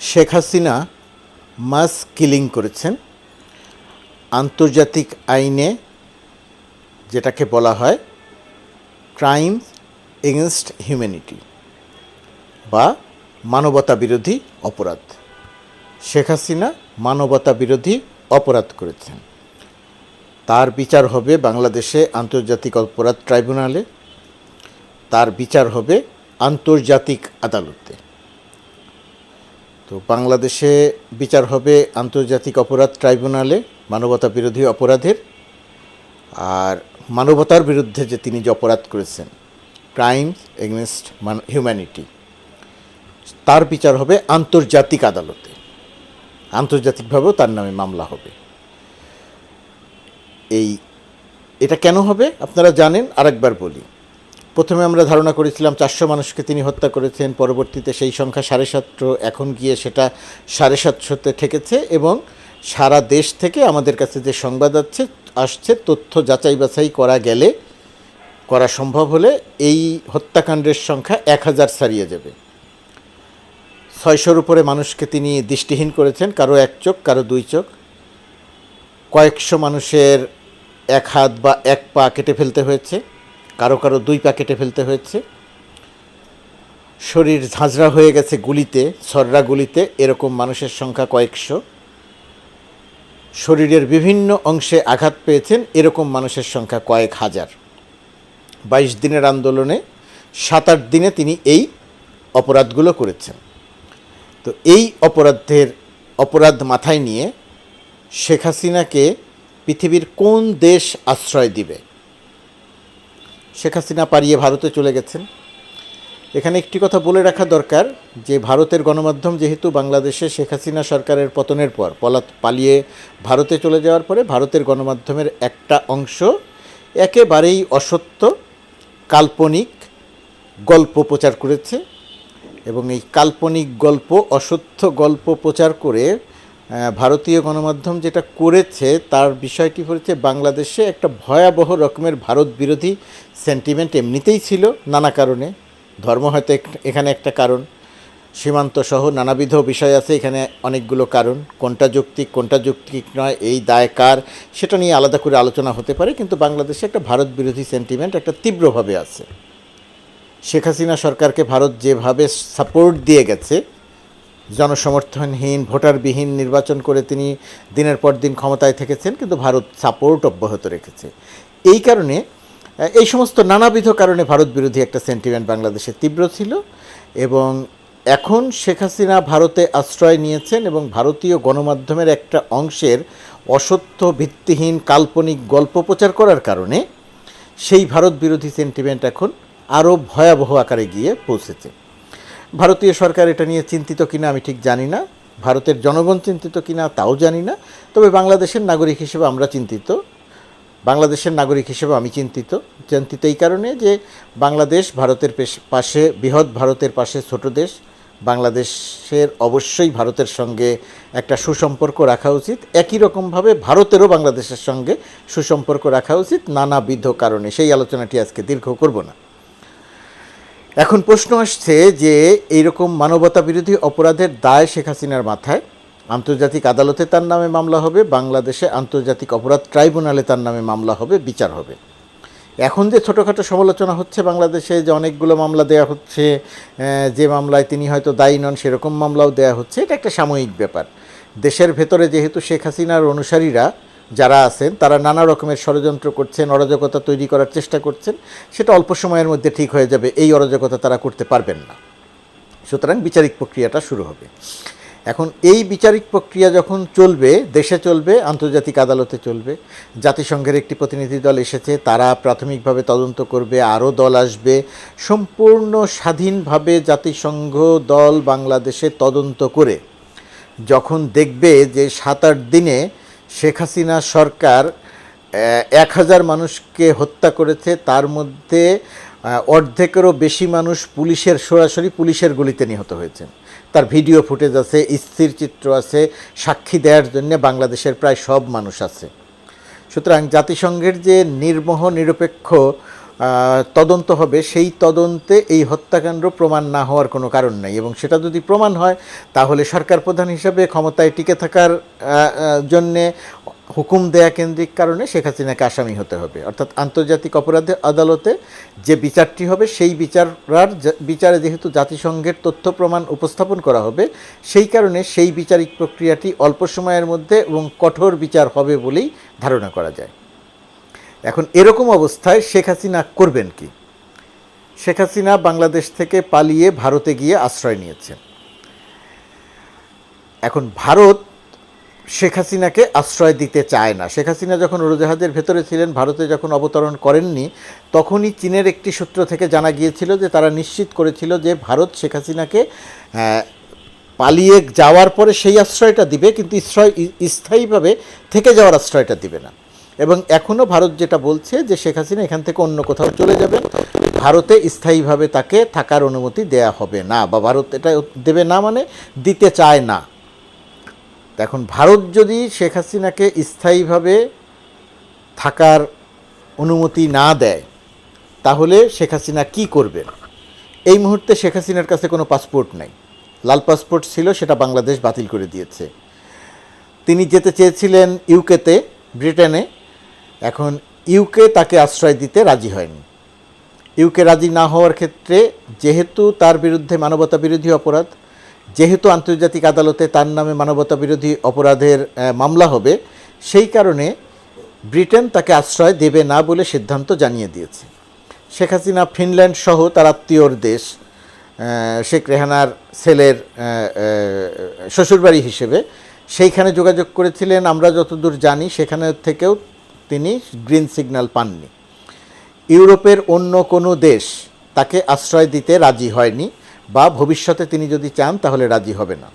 শেখ হাসিনা মাস killing করেছেন। আন্তর্জাতিক আইনে যেটাকে বলা হয় ক্রাইম এগেনস্ট হিউম্যানিটি বা মানবতা বিরোধী অপরাধ। শেখ হাসিনা মানবতা বিরোধী অপরাধ করেছেন। তার বিচার হবে বাংলাদেশে আন্তর্জাতিক অপরাধ ট্রাইব্যুনালে। তার বিচার হবে আন্তর্জাতিক আদালতে। তো বাংলাদেশে বিচার হবে আন্তর্জাতিক অপরাধ ট্রাইব্যুনালে, মানবতা বিরোধী অপরাধের। আর মানবতার বিরুদ্ধে যে তিনি যে অপরাধ করেছেন ক্রাইম এগেনস্ট হিউম্যানিটি তার বিচার হবে আন্তর্জাতিক আদালতে। আন্তর্জাতিকভাবেও তার নামে মামলা হবে। এই, এটা কেন হবে? আপনারা জানেন, আরেকবার বলি। প্রথমে আমরা ধারণা করেছিলাম চারশো মানুষকে তিনি হত্যা করেছেন, পরবর্তীতে সেই সংখ্যা সাড়ে সাতশো, এখন গিয়ে সেটা সাড়ে সাতশোতে ঠেকেছে এবং সারা দেশ থেকে আমাদের কাছে যে সংবাদ আছে, আসছে, তথ্য যাচাই বাছাই করা গেলে, করা সম্ভব হলে এই হত্যাকাণ্ডের সংখ্যা এক হাজার ছাড়িয়ে যাবে। ছয়শোর উপরে মানুষকে তিনি দৃষ্টিহীন করেছেন, কারও এক চোখ, কারও দুই চোখ। কয়েকশো মানুষের এক হাত বা এক পা কেটে ফেলতে হয়েছে। কারও কারও দুই পা কেটে ফেলতে হয়েছে। শরীর ঝাঁঝরা হয়ে গেছে গুলিতে, ছররা গুলিতে, এরকম মানুষের সংখ্যা কয়েকশো। শরীরের বিভিন্ন অংশে আঘাত পেয়েছেন, এরকম মানুষের সংখ্যা কয়েক হাজার। বাইশ দিনের আন্দোলনে সাত আট দিনে তিনি এই অপরাধগুলো করেছেন। তো এই অপরাধের অপরাধ মাথায় নিয়ে শেখ হাসিনাকে পৃথিবীর কোন দেশ আশ্রয় দিবে? শেখ হাসিনা পালিয়ে ভারতে চলে গেছেন। এখানে একটি কথা বলে রাখা দরকার যে, ভারতের গণমাধ্যম যেহেতু বাংলাদেশে শেখ হাসিনা সরকারের পতনের পর পলা পালিয়ে ভারতে চলে যাওয়ার পরে ভারতের গণমাধ্যমের একটা অংশ একেবারেই অসত্য, কাল্পনিক গল্প প্রচার করেছে এবং এই কাল্পনিক গল্প, অসত্য গল্প প্রচার করে ভারতীয় গণমাধ্যম যেটা করেছে, তার বিষয়টি হচ্ছে বাংলাদেশে একটা ভয়াবহ রকমের ভারত বিরোধী সেন্টিমেন্ট এমনিতেই ছিল, নানা কারণে। ধর্ম হয়তো এখানে একটা কারণ। সীমান্ত সহ নানাবিধ বিষয় আছে, এখানে অনেকগুলো কারণ। কোনটা যৌক্তিক কোনটা যৌক্তিক নয়, এই দায় কার, সেটা নিয়ে আলাদা করে আলোচনা হতে পারে, কিন্তু বাংলাদেশে একটা ভারত বিরোধী সেন্টিমেন্ট একটা তীব্রভাবে আছে। শেখ হাসিনা সরকারকে ভারত যেভাবে সাপোর্ট দিয়ে গেছে জনসমর্থনহীন, ভোটারবিহীন নির্বাচন করে তিনি দিনের পর দিন ক্ষমতায় থেকেছেন, কিন্তু ভারত সাপোর্ট অব্যাহত রেখেছে। এই কারণে এই সমস্ত নানাবিধ কারণে ভারত বিরোধী একটা সেন্টিমেন্ট বাংলাদেশে তীব্র ছিল এবং এখন শেখ হাসিনা ভারতে আশ্রয় নিয়েছেন এবং ভারতীয় গণমাধ্যমের একটা অংশের অসত্য, ভিত্তিহীন, কাল্পনিক গল্প প্রচার করার কারণে সেই ভারত বিরোধী সেন্টিমেন্ট এখন আরও ভয়াবহ আকারে গিয়ে পৌঁছেছে। ভারতীয় সরকার এটা নিয়ে চিন্তিত কিনা আমি ঠিক জানি না। ভারতের জনগণ চিন্তিত কিনা তাও জানি না। তবে বাংলাদেশের নাগরিক হিসেবে আমরা চিন্তিত। বাংলাদেশের নাগরিক হিসেবে আমি চিন্তিত। চিন্তিত এই কারণে যে বাংলাদেশ ভারতের পেশ- বৃহৎ ভারতের পাশে ছোট দেশ, বাংলাদেশের অবশ্যই ভারতের সঙ্গে একটা সুসম্পর্ক রাখা উচিত। একই রকমভাবে ভারতেরও বাংলাদেশের সঙ্গে সুসম্পর্ক রাখা উচিত নানাবিধ কারণে। সেই আলোচনাটি আজকে দীর্ঘ করব না। এখন প্রশ্ন আসছে যে এইরকম মানবতা বিরোধী অপরাধের দায় শেখ হাসিনার মাথায়। আন্তর্জাতিক আদালতে তার নামে মামলা হবে, বাংলাদেশে আন্তর্জাতিক অপরাধ ট্রাইব্যুনালে তার নামে মামলা হবে, বিচার হবে। এখন যে ছোটোখাটো সমালোচনা হচ্ছে বাংলাদেশে যে অনেকগুলো মামলা দেওয়া হচ্ছে যে মামলায় তিনি হয়তো দায়ী নন, সেরকম মামলাও দেওয়া হচ্ছে, এটা একটা সাময়িক ব্যাপার। দেশের ভেতরে যেহেতু শেখ হাসিনার অনুসারীরা যারা আছেন, তারা নানা রকমের ষড়যন্ত্র করছেন, অরাজকতা তৈরি করার চেষ্টা করছেন, সেটা অল্প সময়ের মধ্যে ঠিক হয়ে যাবে, এই অরাজকতা তারা করতে পারবেন না। সুতরাং বিচারিক প্রক্রিয়াটা শুরু হবে। এখন এই বিচারিক প্রক্রিয়া যখন চলবে, দেশে চলবে, আন্তর্জাতিক আদালতে চলবে, জাতিসংঘের একটি প্রতিনিধি দল এসেছে, তারা প্রাথমিকভাবে তদন্ত করবে, আরও দল আসবে, সম্পূর্ণ স্বাধীনভাবে জাতিসংঘ দল বাংলাদেশে তদন্ত করে, যখন দেখবে যে সাত আট দিনে শেখ হাসিনা সরকার এক হাজার মানুষকে হত্যা করেছে। তার মধ্যে অর্ধেকেরও বেশি মানুষ পুলিশের, সরাসরি পুলিশের গুলিতে নিহত হয়েছেন। তার ভিডিও ফুটেজ আছে, স্থির চিত্র আছে, সাক্ষী দেওয়ার জন্য বাংলাদেশের প্রায় সব মানুষ আছে। সুতরাং জাতিসংঘের যে নির্মহ, নিরপেক্ষ তদন্ত হবে। সেই তদন্তে এই হত্যাকাণ্ড প্রমাণ না হওয়ার কোনো কারণ নাই এবং সেটা যদি প্রমাণ হয়, তাহলে সরকার প্রধান হিসাবে ক্ষমতায় টিকে থাকার জন্যে হুকুম দেয়া কেন্দ্রিক কারণে শেখ হাসিনাকে আসামি হতে হবে। অর্থাৎ আন্তর্জাতিক অপরাধ আদালতে যে বিচারটি হবে, সেই বিচারার বিচারে যেহেতু জাতিসংঘের তথ্য প্রমাণ উপস্থাপন করা হবে, সেই কারণে সেই বিচারিক প্রক্রিয়াটি অল্প সময়ের মধ্যে এবং কঠোর বিচার হবে বলেই ধারণা করা যায়। এখন এরকম অবস্থায় শেখ হাসিনা করবেন কি? শেখ হাসিনা বাংলাদেশ থেকে পালিয়ে ভারতে গিয়ে আশ্রয় নিয়েছেন। এখন ভারত শেখ হাসিনাকে আশ্রয় দিতে চায় না। শেখ হাসিনা যখন উড়োজাহাজের ভেতরে ছিলেন, ভারতে যখন অবতরণ করেননি, তখনই চীনের একটি সূত্র থেকে জানা গিয়েছিল যে তারা নিশ্চিত করেছিল যে ভারত শেখ হাসিনাকে পালিয়ে যাওয়ার পরে সেই আশ্রয়টা দিবে, কিন্তু স্থায়ীভাবে থেকে যাওয়ার আশ্রয়টা দিবে না। এবং এখনও ভারত যেটা বলছে যে শেখ হাসিনা এখান থেকে অন্য কোথাও চলে যাবেন। ভারতে স্থায়ীভাবে তাকে থাকার অনুমতি দেয়া হবে না বা ভারত এটা দেবে না মানে দিতে চায় না। এখন ভারত যদি শেখ হাসিনাকে স্থায়ীভাবে থাকার অনুমতি না দেয়, তাহলে শেখ হাসিনা কী করবে এই মুহূর্তে শেখ হাসিনার কাছে কোনো পাসপোর্ট নাই। লাল পাসপোর্ট ছিল, সেটা বাংলাদেশ বাতিল করে দিয়েছে। তিনি যেতে চেয়েছিলেন ইউকেতে, ব্রিটেনে। এখন ইউকে তাকে আশ্রয় দিতে রাজি হয়নি। ইউকে রাজি না হওয়ার ক্ষেত্রে যেহেতু তার বিরুদ্ধে মানবতা বিরোধী অপরাধ, যেহেতু আন্তর্জাতিক আদালতে তার নামে মানবতা বিরোধী অপরাধের মামলা হবে, সেই কারণে ব্রিটেন তাকে আশ্রয় দেবে না বলে সিদ্ধান্ত জানিয়ে দিয়েছে। শেখ হাসিনা ফিনল্যান্ড সহ তার আত্মীয়র দেশ শেখ রেহানার ছেলের শ্বশুরবাড়ি হিসেবে। সেইখানে যোগাযোগ করেছিলেন, আমরা যতদূর জানি, সেখানে থেকেও তিনি গ্রিন সিগন্যাল পাননি। ইউরোপের অন্য কোনো দেশ তাকে আশ্রয় দিতে রাজি হয়নি বা ভবিষ্যতে তিনি যদি চান তাহলে রাজি হবে না।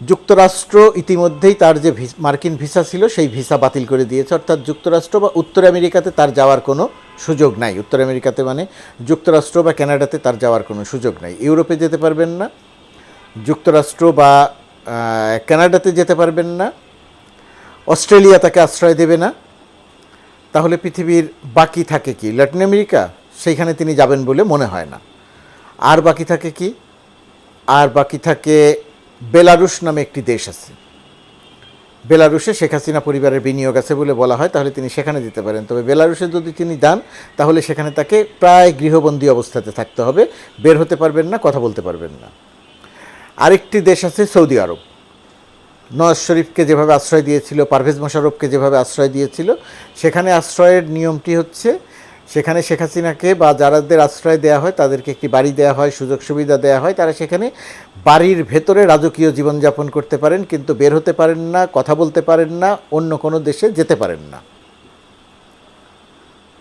যুক্তরাষ্ট্র ইতিমধ্যেই তার যে মার্কিন ভিসা ছিল সেই ভিসা বাতিল করে দিয়েছে অর্থাৎ যুক্তরাষ্ট্র বা উত্তর আমেরিকাতে তার যাওয়ার কোনো সুযোগ নাই। উত্তর আমেরিকাতে মানে যুক্তরাষ্ট্র বা কানাডাতে তার যাওয়ার কোনো সুযোগ নাই। ইউরোপে যেতে পারবেন না যুক্তরাষ্ট্র বা আহ, কানাডাতে যেতে পারবেন না অস্ট্রেলিয়া তাকে আশ্রয় দেবে না। তাহলে পৃথিবীর বাকি থাকে কি? Latin America? সেইখানে তিনি যাবেন বলে মনে হয় না। আর বাকি থাকে কি? আর বাকি থাকে বেলারুশ নামে একটি দেশ আছে। বেলারুশে শেখ হাসিনা পরিবারের বিনিয়োগ আছে বলে বলা হয়, তাহলে তিনি সেখানে যেতে পারেন। তবে বেলারুশে যদি তিনি যান তাহলে সেখানে তাকে প্রায় গৃহবন্দী অবস্থাতে থাকতে হবে। বের হতে পারবেন না, কথা বলতে পারবেন না। আরেকটি দেশ আছে সৌদি আরব। নওয়াজ শরীফকে যেভাবে আশ্রয় দিয়েছিল, পারভেজ মোশাররফকে যেভাবে আশ্রয় দিয়েছিল, সেখানে আশ্রয়ের নিয়মটি হচ্ছে, সেখানে শেখ হাসিনাকে বা যারাদের আশ্রয় দেওয়া হয়, তাদেরকে একটি বাড়ি দেওয়া হয়, সুযোগ সুবিধা দেওয়া হয়, তারা সেখানে বাড়ির ভেতরে রাজকীয় জীবনযাপন করতে পারেন, কিন্তু বের হতে পারেন না, কথা বলতে পারেন না, অন্য কোনো দেশে যেতে পারেন না।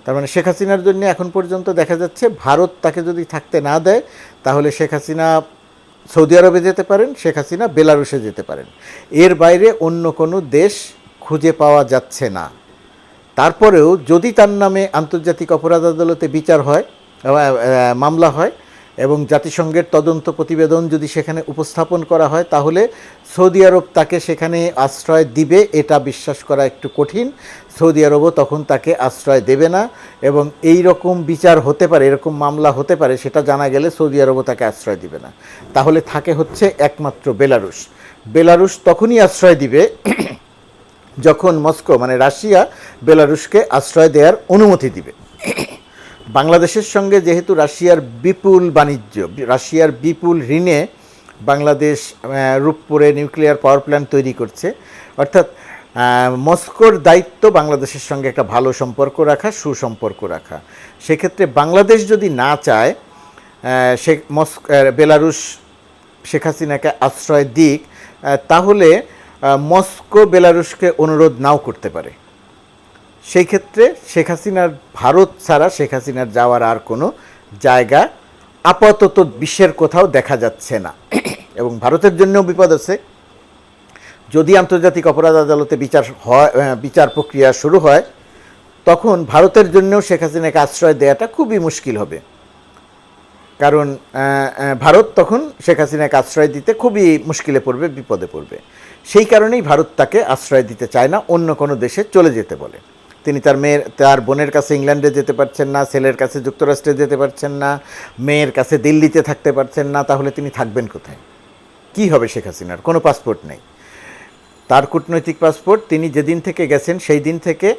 তার মানে শেখ হাসিনার জন্য এখন পর্যন্ত দেখা যাচ্ছে, ভারত তাকে যদি থাকতে না দেয়, তাহলে শেখ হাসিনা সৌদি আরবে যেতে পারেন, শেখ হাসিনা বেলারুশে যেতে পারেন। এর বাইরে অন্য কোনো দেশ খুঁজে পাওয়া যাচ্ছে না। তারপরেও যদি তার নামে আন্তর্জাতিক অপরাধ আদালতে বিচার হয় মামলা হয় এবং জাতিসংঘের তদন্ত প্রতিবেদন যদি সেখানে উপস্থাপন করা হয়, তাহলে সৌদি আরব তাকে সেখানে আশ্রয় দিবে, এটা বিশ্বাস করা একটু কঠিন। সৌদি আরবও তখন তাকে আশ্রয় দেবে না এবং এই রকম বিচার হতে পারে, এরকম মামলা হতে পারে, সেটা জানা গেলে সৌদি আরবও তাকে আশ্রয় দিবে না। তাহলে থাকে হচ্ছে একমাত্র বেলারুশ। বেলারুশ তখনই আশ্রয় দিবে যখন মস্কো মানে রাশিয়া, বেলারুশকে আশ্রয় দেওয়ার অনুমতি দিবে। বাংলাদেশের সঙ্গে যেহেতু রাশিয়ার বিপুল বাণিজ্য, রাশিয়ার বিপুল ঋণে বাংলাদেশ রূপপুরে নিউক্লিয়ার পাওয়ার প্ল্যান্ট তৈরি করছে। অর্থাৎ মস্কোর দায়িত্ব বাংলাদেশের সঙ্গে একটা ভালো সম্পর্ক রাখা, সুসম্পর্ক রাখা। সেক্ষেত্রে বাংলাদেশ যদি না চায় সে মস্ক বেলারুশ শেখ হাসিনাকে আশ্রয় দিক তাহলে মস্কো বেলারুশকে অনুরোধ নাও করতে পারে। সেই ক্ষেত্রে শেখ হাসিনার ভারত ছাড়া শেখ হাসিনার যাওয়ার আর কোনো জায়গা আপাতত বিশ্বের কোথাও দেখা যাচ্ছে না। এবং ভারতের জন্যও বিপদ আছে। যদি আন্তর্জাতিক অপরাধ আদালতে বিচার হয় বিচার প্রক্রিয়া শুরু হয়, তখন ভারতের জন্যও শেখ হাসিনাকে আশ্রয় দেওয়াটা খুবই মুশকিল হবে। কারণ ভারত তখন শেখ হাসিনাকে আশ্রয় দিতে খুবই মুশকিলে পড়বে, বিপদে পড়বে। সেই কারণেই ভারত তাকে আশ্রয় দিতে চায় না, অন্য কোনো দেশে চলে যেতে বলে। তিনি তার মেয়ের, তার বোনের কাছে ইংল্যান্ডে যেতে পারছেন না, ছেলের কাছে যুক্তরাষ্ট্রে যেতে পারছেন না, মেয়ের কাছে দিল্লিতে থাকতে পারছেন না, তাহলে তিনি থাকবেন কোথায়? কি হবে শেখ হাসিনার? কোনো পাসপোর্ট নেই। তার কূটনৈতিক পাসপোর্ট তিনি যেদিন থেকে গেছেন, সেই দিন থেকে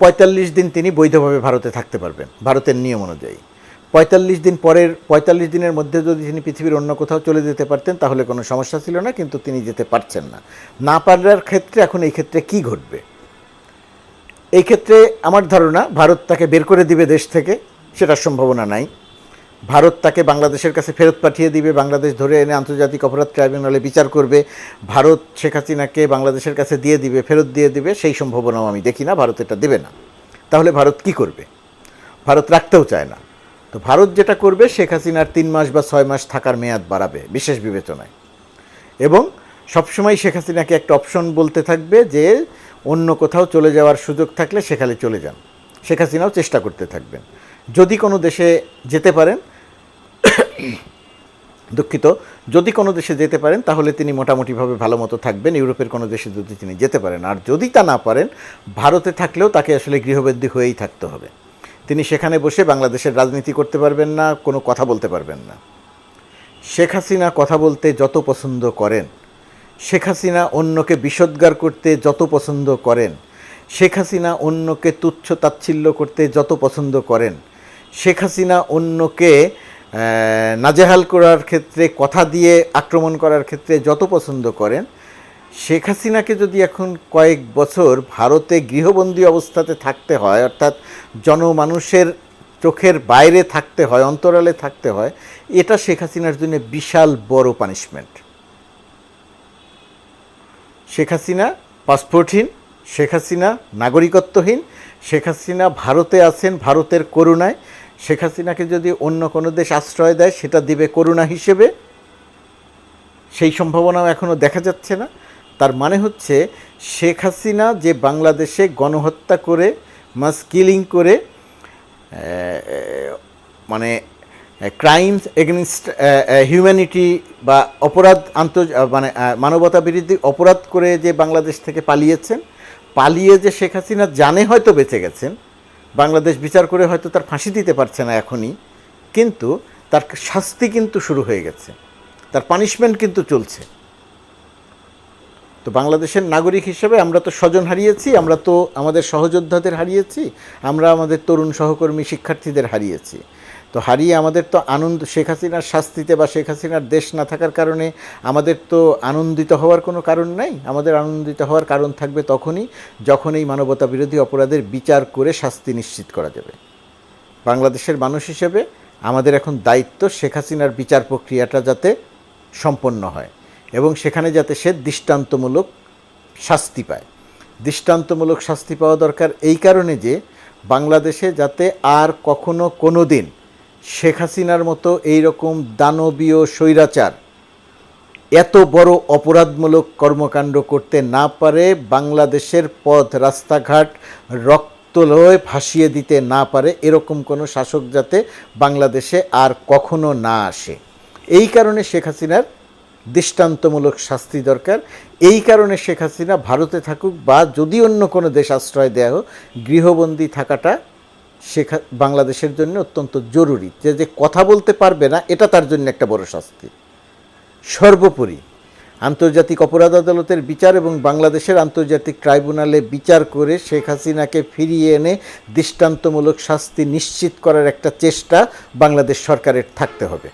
পঁয়তাল্লিশ দিন তিনি বৈধভাবে ভারতে থাকতে পারবেন, ভারতের নিয়ম অনুযায়ী। পঁয়তাল্লিশ দিন পরের, পঁয়তাল্লিশ দিনের মধ্যে যদি তিনি পৃথিবীর অন্য কোথাও চলে যেতে পারতেন, তাহলে কোনো সমস্যা ছিল না, কিন্তু তিনি যেতে পারছেন না। না পারার ক্ষেত্রে এখন এই ক্ষেত্রে কি ঘটবে? এই ক্ষেত্রে আমার ধারণা ভারত তাকে বের করে দিবে দেশ থেকে, সেটার সম্ভাবনা নাই। ভারত তাকে বাংলাদেশের কাছে ফেরত পাঠিয়ে দিবে, বাংলাদেশ ধরে এনে আন্তর্জাতিক অপরাধ ট্রাইব্যুনালে বিচার করবে। ভারত শেখ হাসিনাকে বাংলাদেশের কাছে দিয়ে দিবে, ফেরত দিয়ে দিবে, সেই সম্ভাবনাও আমি দেখি না, ভারত এটা দেবে না। তাহলে ভারত কি করবে? ভারত রাখতেও চায় না। তো ভারত যেটা করবে, শেখ হাসিনার তিন মাস বা ছয় মাস থাকার মেয়াদ বাড়াবে, বিশেষ বিবেচনায়। এবং সবসময় শেখ হাসিনাকে একটা অপশন বলতে থাকবে যে অন্য কোথাও চলে যাওয়ার সুযোগ থাকলে সেখানে চলে যান। শেখ হাসিনাও চেষ্টা করতে থাকবেন। যদি কোনো দেশে যেতে পারেন, দুঃখিত, যদি কোনো দেশে যেতে পারেন, তাহলে তিনি মোটামুটিভাবে ভালো মতো থাকবেন। ইউরোপের কোনো দেশে যদি তিনি যেতে পারেন। আর যদি তা না পারেন, ভারতে থাকলেও তাকে আসলে গৃহবন্দী হয়েই থাকতে হবে। তিনি সেখানে বসে বাংলাদেশের রাজনীতি করতে পারবেন না, কোনো কথা বলতে পারবেন না। শেখ হাসিনা কথা বলতে যত পছন্দ করেন শেখ হাসিনা অন্যকে বিষোদ্গার করতে যত পছন্দ করেন, শেখ হাসিনা অন্যকে তুচ্ছ তাচ্ছিল্য করতে যত পছন্দ করেন, শেখ হাসিনা অন্যকে নাজেহাল করার ক্ষেত্রে, কথা দিয়ে আক্রমণ করার ক্ষেত্রে যত পছন্দ করেন, শেখ হাসিনাকে যদি এখন কয়েক বছর ভারতে গৃহবন্দী অবস্থাতে থাকতে হয়, অর্থাৎ জনমানুষের চোখের বাইরে থাকতে হয়, অন্তরালে থাকতে হয়, এটা শেখ হাসিনার জন্য বিশাল বড় পানিশমেন্ট শেখ হাসিনা, পাসপোর্টহীন, শেখ হাসিনা নাগরিকত্বহীন, শেখ হাসিনা ভারতে আছেন, ভারতের করুণায়, শেখ হাসিনাকে যদি অন্য কোনো দেশ আশ্রয় দেয়, সেটা দিবে করুণা হিসেবে। সেই সম্ভাবনাও এখনও দেখা যাচ্ছে না। তার মানে হচ্ছে, শেখ হাসিনা যে বাংলাদেশে গণহত্যা করে, মাস কিলিং করে মানে ক্রাইমস এগেনস্ট হিউম্যানিটি বা অপরাধ আন্ত মানে মানবতা বিরোধী অপরাধ করে যে বাংলাদেশ থেকে পালিয়েছেন, পালিয়ে যে শেখ হাসিনা জানে হয়তো বেঁচে গেছেন, বাংলাদেশ বিচার করে হয়তো তার ফাঁসি দিতে পারছে না এখনই, কিন্তু তার শাস্তি কিন্তু শুরু হয়ে গেছে, তার পানিশমেন্ট কিন্তু চলছে। তো বাংলাদেশের নাগরিক হিসেবে আমরা তো স্বজন হারিয়েছি, আমরা তো আমাদের সহযোদ্ধাদের হারিয়েছি, আমরা আমাদের তরুণ সহকর্মী শিক্ষার্থীদের হারিয়েছি। তো হারিয়ে আমাদের তো আনন্দ, শেখ হাসিনার শাস্তিতে বা শেখ হাসিনার দেশ না থাকার কারণে আমাদের তো আনন্দিত হওয়ার কোনো কারণ নাই। আমাদের আনন্দিত হওয়ার কারণ থাকবে তখনই যখন এই মানবতা বিরোধী অপরাধের বিচার করে শাস্তি নিশ্চিত করা যাবে। বাংলাদেশের মানুষ হিসেবে আমাদের এখন দায়িত্ব শেখ হাসিনার বিচার প্রক্রিয়াটা যাতে সম্পন্ন হয় এবং সেখানে যাতে সে দৃষ্টান্তমূলক শাস্তি পায়। দৃষ্টান্তমূলক শাস্তি পাওয়া দরকার এই কারণে যে বাংলাদেশে যাতে আর কখনো কোনো দিন শেখ হাসিনার মতো এই রকম দানবীয় স্বৈরাচার এত বড় অপরাধমূলক কর্মকাণ্ড করতে না পারে, বাংলাদেশের পথ, রাস্তাঘাট, রক্তলয় ভাসিয়ে দিতে না পারে এরকম কোনো শাসক যাতে বাংলাদেশে আর কখনো না আসে। এই কারণে শেখ হাসিনার দৃষ্টান্তমূলক শাস্তি দরকার। এই কারণে শেখ হাসিনা ভারতে থাকুক বা যদি অন্য কোনো দেশ আশ্রয় দেওয়া হোক, গৃহবন্দী থাকাটা শেখ বাংলাদেশের জন্য অত্যন্ত জরুরি। যে যে কথা বলতে পারবে না, এটা তার জন্য একটা বড় শাস্তি। সর্বোপরি, আন্তর্জাতিক অপরাধ আদালতের বিচার এবং বাংলাদেশের আন্তর্জাতিক ট্রাইব্যুনালে বিচার করে শেখ হাসিনাকে ফিরিয়ে এনে দৃষ্টান্তমূলক শাস্তি নিশ্চিত করার একটা চেষ্টা বাংলাদেশ সরকারের থাকতে হবে।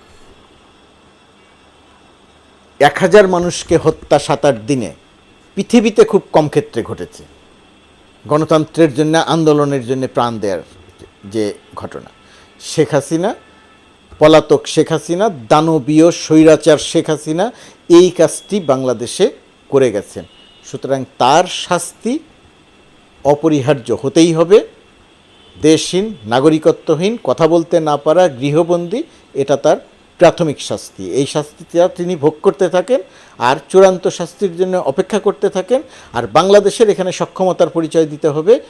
এক হাজার মানুষকে হত্যা সাত আট দিনে পৃথিবীতে খুব কম ক্ষেত্রে ঘটেছে। গণতন্ত্রের জন্য, আন্দোলনের জন্য প্রাণ দেওয়ার যে ঘটনা। শেখ হাসিনা, পলাতক শেখ হাসিনা, দানবীয় স্বৈরাচার শেখ হাসিনা, এই কাজটি বাংলাদেশে করে গেছেন। সুতরাং তার শাস্তি অপরিহার্য হতেই হবে। দেশহীন, নাগরিকত্বহীন, কথা বলতে না পারা, গৃহবন্দী, এটা তার প্রাথমিক শাস্তি। এই শাস্তিটা তিনি ভোগ করতে থাকেন আর চূড়ান্ত শাস্তির জন্য অপেক্ষা করতে থাকেন। আর বাংলাদেশের এখানে সক্ষমতার পরিচয় দিতে হবে।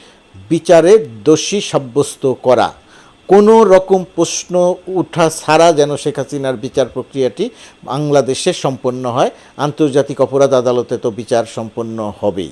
বিচারে দোষী সাব্যস্ত করা। কোনো রকম প্রশ্ন উঠা ছাড়া যেন শেখ হাসিনার বিচার প্রক্রিয়াটি বাংলাদেশে সম্পন্ন হয়। আন্তর্জাতিক অপরাধ আদালতে তো বিচার সম্পন্ন হবেই।